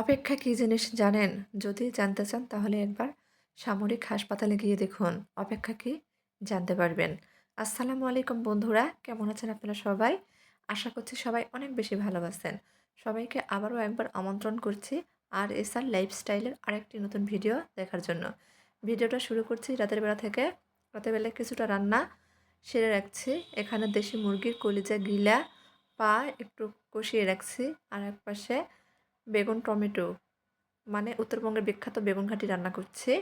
অপেক্ষা কী জিনিস জানেন? যদি জানতে চান তাহলে একবার সামরিক হাসপাতালে গিয়ে দেখুন। অপেক্ষা কী জানতে পারবেন। আসসালামু আলাইকুম বন্ধুরা, কেমন আছেন আপনারা সবাই? আশা করছি সবাই অনেক বেশি ভালো আছেন। সবাইকে আবারও একবার আমন্ত্রণ করছি আর এস আর লাইফস্টাইলের আরেকটি নতুন ভিডিও দেখার জন্য। ভিডিওটা শুরু করছি রাতের বেলা থেকে। রাতের বেলা কিছুটা রান্না সেরে রাখছি। এখানে দেশি মুরগির কলিজা গিলা, পা একটু কষিয়ে রাখছি। আর এক পাশে বেগুন টমেটো মানে উত্তরবঙ্গের বিখ্যাত বেগুন ঘাটি রান্না করছি।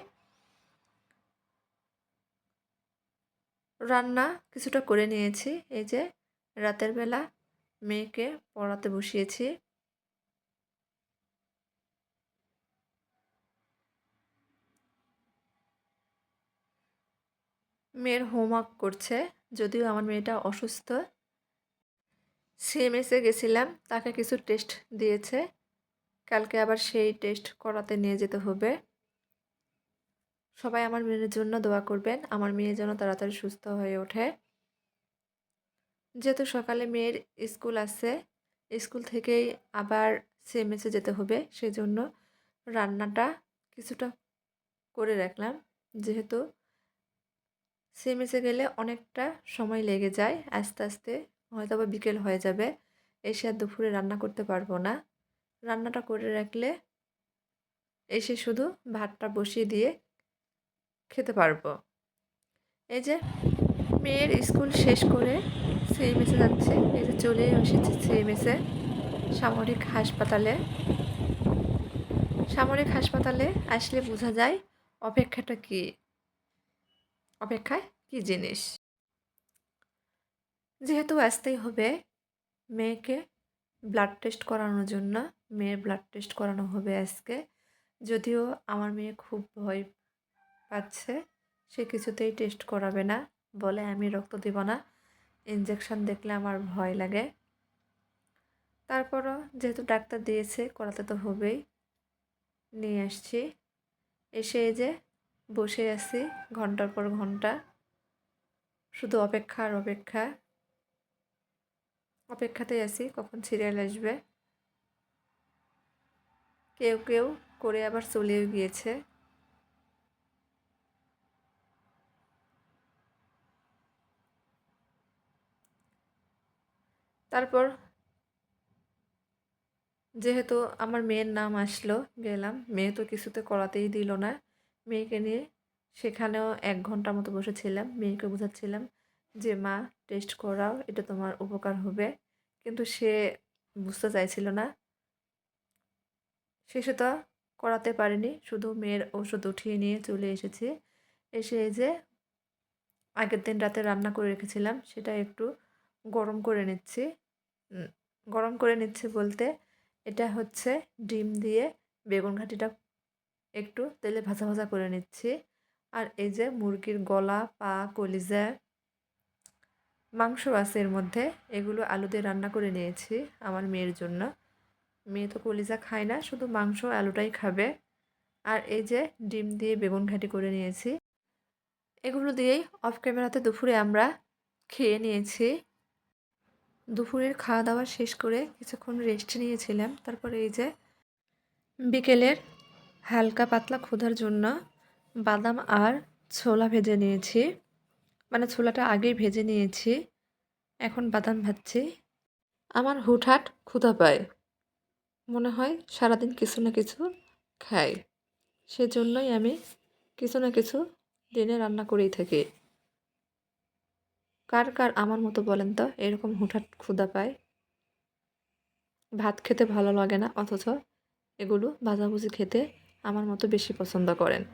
রান্না কিছুটা করে নিয়েছি, এই যে রাতের বেলা মেয়েকে পড়াতে বসিয়েছি। মেয়ের হোমওয়ার্ক করছে, যদিও আমার মেয়েটা অসুস্থ। সিএমএসে গেছিলাম, তাকে কিছু টেস্ট দিয়েছে। কালকে আবার সেই টেস্ট করাতে নিয়ে যেতে হবে। সবাই আমার মেয়ের জন্য দোয়া করবেন। আমার মেয়ে যেন তাড়াতাড়ি সুস্থ হয়ে ওঠে। যেহেতু সকালে মেয়ের স্কুল আছে, স্কুল থেকেই আবার সিএমএসে যেতে হবে। সেজন্য রান্নাটা কিছুটা করে রাখলাম। যেহেতু সিএমএসে গেলে অনেকটা সময় লেগে যায়, আস্তে আস্তে হয়তো বা বিকেল হয়ে যাবে। এসে আর দুপুরে রান্না করতে পারব না। রান্নাটা করে রাখলে এসে শুধু ভাতটা বসিয়ে দিয়ে খেতে পারব। এই যে মেয়ের স্কুল শেষ করে সিএমএসে যাচ্ছে, এই যে চলে এসেছে সিএমএসে সামরিক হাসপাতালে। সামরিক হাসপাতালে আসলে বোঝা যায় অপেক্ষাটা কি? অপেক্ষায় কি জিনিস? যেহেতু আসতেই হবে মেয়েকে ব্লাড টেস্ট করানোর জন্য মেয়ের ব্লাড টেস্ট করানো হবে আজকে। যদিও আমার মেয়ে খুব ভয় পাচ্ছে, সে কিছুতেই টেস্ট করাবে না। বলে আমি রক্ত দিব না ইঞ্জেকশন দেখলে আমার ভয় লাগে। তারপরও যেহেতু ডাক্তার দিয়েছে, করাতে তো হবেই। নিয়ে আসছি। এসে এই যে বসে আছি ঘণ্টার পর ঘণ্টা। শুধু অপেক্ষা আর অপেক্ষা। অপেক্ষাতেই আছি, কখন সিরিয়াল আসবে। কেউ কেউ করে আবার চলেও গিয়েছে। তারপর যেহেতু আমার মেয়ের নাম আসলো, গেলাম। মেয়ে তো কিছুতে করাতেই দিল না। মেয়েকে নিয়ে সেখানেও এক ঘণ্টার মতো বসেছিলাম, মেয়েকে বোঝাচ্ছিলাম যে, মা টেস্ট করাও, এটা তোমার উপকার হবে। কিন্তু সে বুঝতে চাইছিল না। সে সেটা করাতে পারেনি, শুধু মেয়ের ওষুধ উঠিয়ে নিয়ে চলে এসেছি। এসে এই যে, আগের দিন রাতে রান্না করে রেখেছিলাম, সেটা একটু গরম করে নিচ্ছি। গরম করে নিচ্ছি বলতে এটা হচ্ছে ডিম দিয়ে বেগুন ঘাটিটা একটু তেলে ভাজা ভাজা করে নিচ্ছি। আর এই যে, মুরগির গলা, পা, কলিজা মাংস আছে এর মধ্যে এগুলো আলু দিয়ে রান্না করে নিয়েছি আমার মেয়ের জন্য। মেয়ে তো কলিজা খায় না, শুধু মাংস আলুটাই খাবে। আর এই যে ডিম দিয়ে বেগুন ঘাটি করে নিয়েছি, এগুলো দিয়েই অফ ক্যামেরাতে দুপুরে আমরা খেয়ে নিয়েছি। দুপুরের খাওয়া দাওয়া শেষ করে কিছুক্ষণ রেস্ট নিয়েছিলাম। তারপরে এই যে বিকেলের হালকা পাতলা ক্ষুধার জন্য বাদাম আর ছোলা ভেজে নিয়েছি। মানে ছোলাটা আগেই ভেজে নিয়েছি। এখন বাদাম ভাজছি। আমার হুটহাট ক্ষুধা পায়। মনে হয় সারাদিন কিছু না কিছু খাই। সেজন্যই আমি কিছু না কিছু দিনে রান্না করেই থাকি। কার কার আমার মতো বলেন তো, এরকম হুটহাট ক্ষুধা পায়? ভাত খেতে ভালো লাগে না, অথচ এগুলো ভাজাভুজি খেতে আমার মতো বেশি পছন্দ করেন।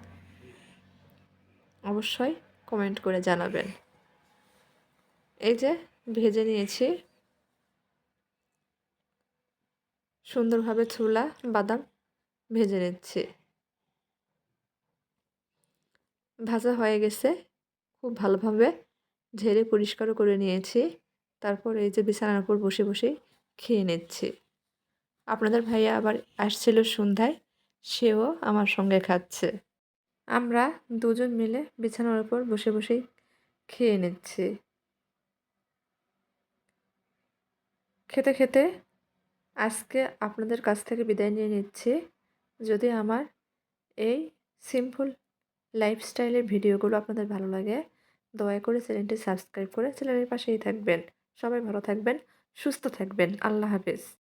অবশ্যই কমেন্ট করে জানাবেন। এই যে ভেজে নিয়েছি। সুন্দরভাবে ছোলা, বাদাম ভেজে নিচ্ছি। ভাজা হয়ে গেছে। খুব ভালোভাবে ঝেড়ে পরিষ্কারও করে নিয়েছি। তারপর এই যে বিছানার উপর বসে বসে খেয়ে নিচ্ছি। আপনাদের ভাইয়া আবার আসছিল সন্ধ্যায়, সেও আমার সঙ্গে খাচ্ছে। আমরা দুজন মিলে বিছানার উপর বসে বসেই খেয়ে নিচ্ছি। খেতে খেতে আজকে আপনাদের কাছ থেকে বিদায় নিয়ে নিচ্ছি। যদি আমার এই সিম্পল লাইফস্টাইলের ভিডিওগুলো আপনাদের ভালো লাগে, দয়া করে চ্যানেলটি সাবস্ক্রাইব করে চ্যানেলের পাশেই থাকবেন। সবাই ভালো থাকবেন, সুস্থ থাকবেন। আল্লাহ হাফেজ।